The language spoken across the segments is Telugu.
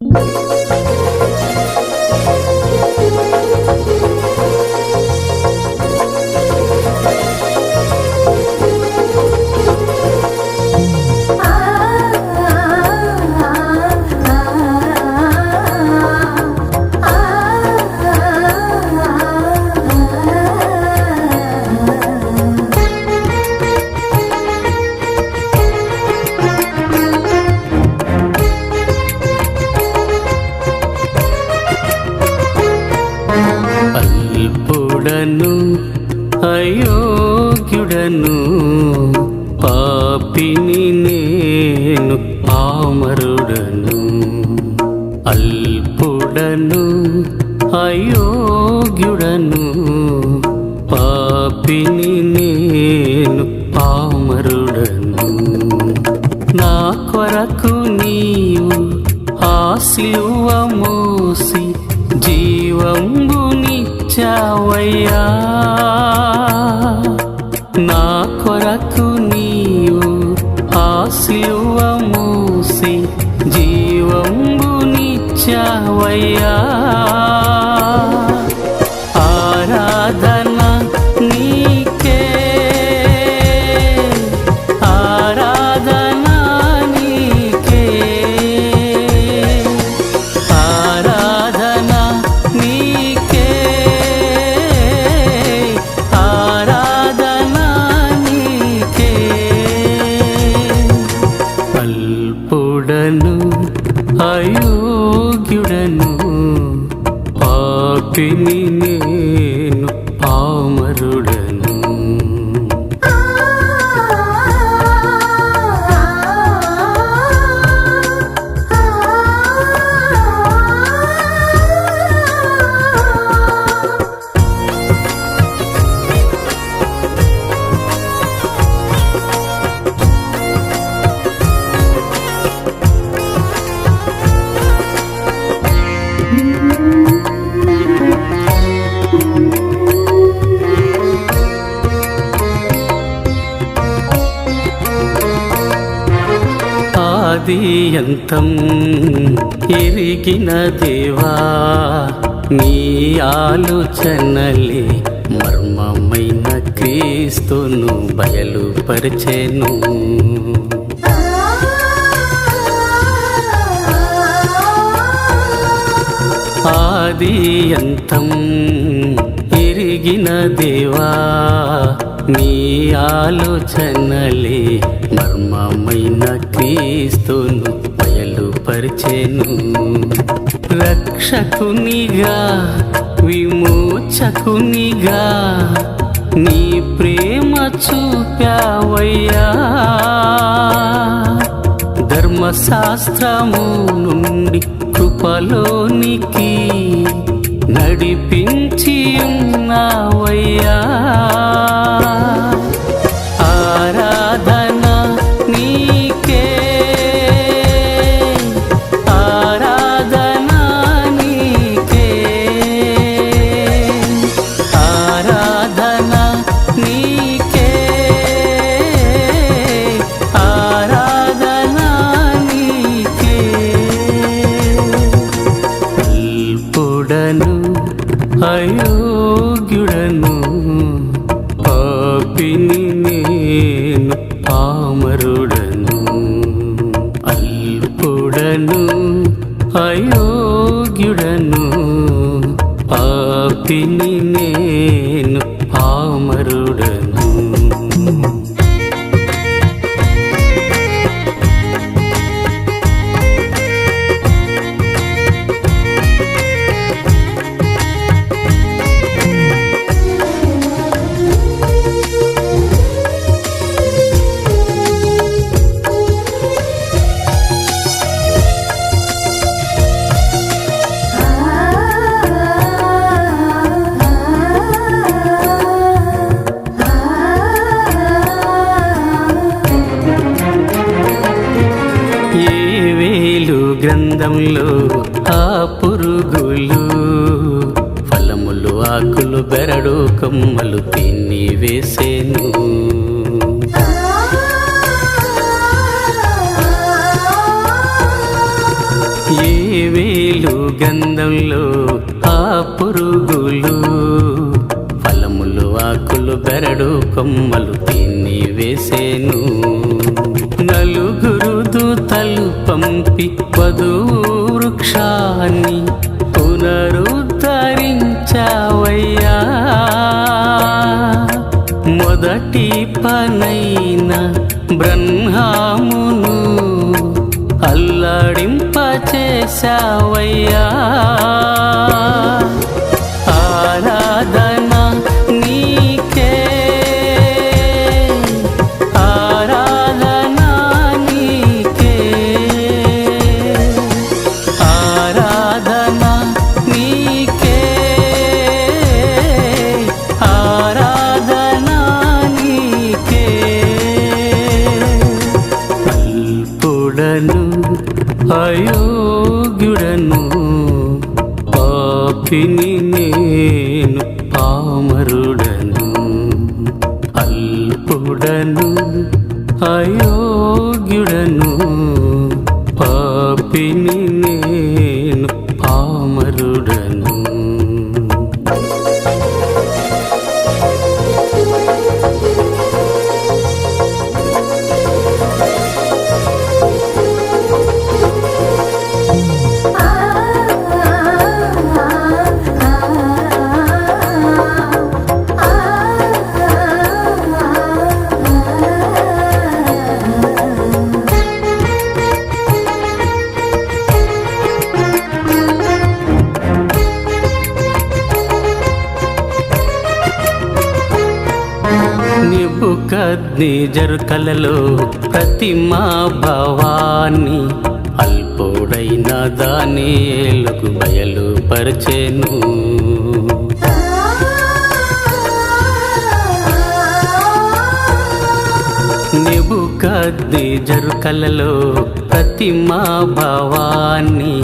అల్పుడను కుమారుడను అల్పుడను అయోగ్యుడను పాపిని నేను పామరుడను. నా కొరకు నీవు ఆశిలువ మోసి జీవంబునిచ్చావయ్యా. నా కొరకు మోసి జీవంబునిచ్చావయ్యా. ఆదియంతం ఎరిగిన దేవా నీ ఆలోచనలే మర్మమైన క్రీస్తును బయలుపరిచెను. ఆదియంతం ఎరిగిన దేవా నీ ఆలోచనలే మర్మమైన క్రీస్తును బయలుపరిచెను. రక్షకునిగా విమోచకునిగా నీ ప్రేమ చూపావయ్యా. ధర్మశాస్త్రము నుండి కృపలోనికి నడిపించ తిని నేను పామరుడను బెరడు కమ్మలు తిని వేసేను. ఏ వేలు గంధంలో ఆ పురుగులు? ఫలములు ఆకులు బెరడు కొమ్మలు తిని వేసేను. ಸಾವಯ್ಯ పాపిని నిబుకద్ని జరుకలలో ప్రతిమా భవాన్ని అల్పుడైన దాని ఏలుగు బయలుపరచెను నిబుకద్ని జరుకలలో ప్రతిమా భవాన్ని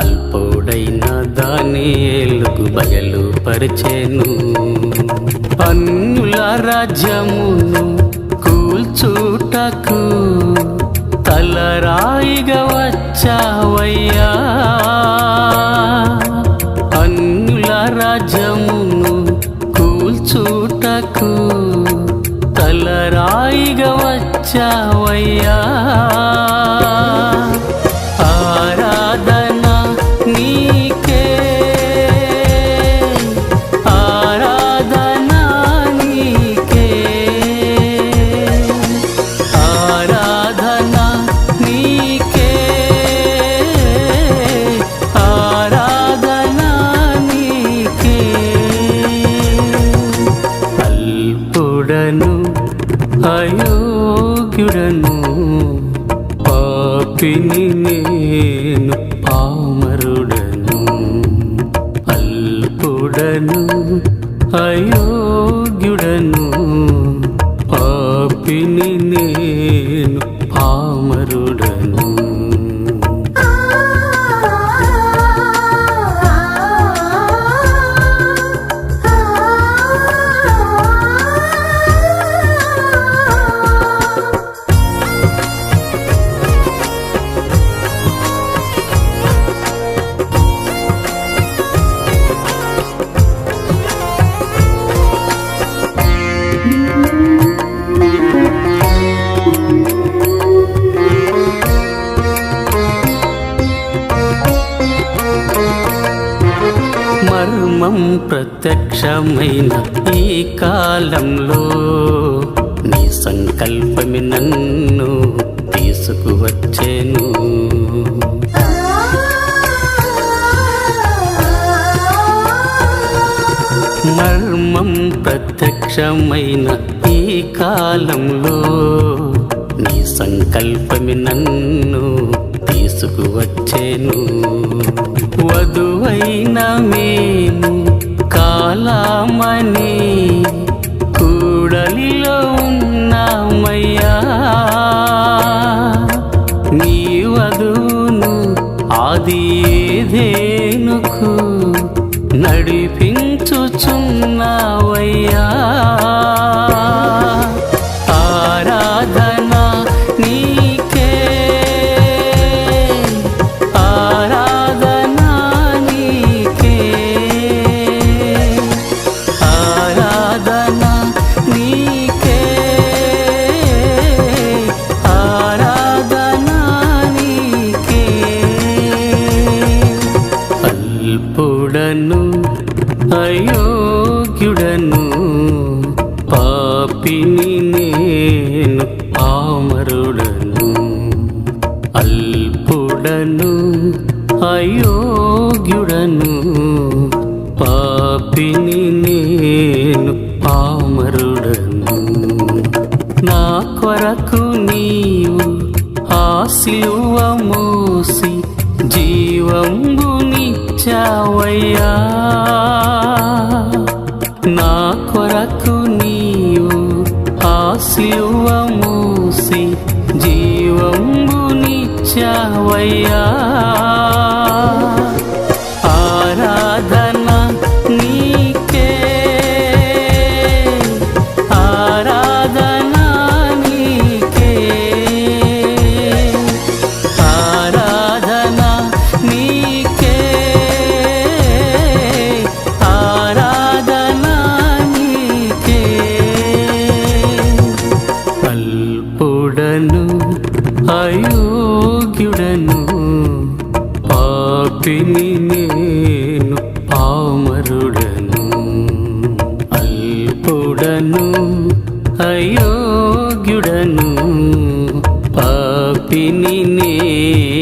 అల్పుడైన దాని ఏలుగు బయలుపరచెను. పన్నుల రాజ్యమును నాకు తలరాయిగా వచ్చావయ్యా. అన్నుల రాజ్యమును కూల్చుటకు తలరాయిగా వచ్చావయ్యా. అయోగ్యుడను పాపిని నేను పామరుడను అల్పుడను అయోగ్యుడను పాపిని నేను ప్రత్యక్షమైన ఈ కాలంలో నీ సంకల్పమి నన్ను తీసుకువచ్చేను. మర్మం ప్రత్యక్షమైన ఈ కాలంలో నీ సంకల్పమి నన్ను తీసుకువచ్చేను. వధువైన మేము மாலாமணி పాపిని నేను ఆమరుడను అల్పుడను అయోగ్యుడను. పాపిని నేను ఆమరుడను నా కొరకు నీవు ఆ సిలువ జీవంబునిచ్చావయ్యా. పాపిని నేను పామరుడను అల్పుడను అయోగ్యుడను. పాపిని నేను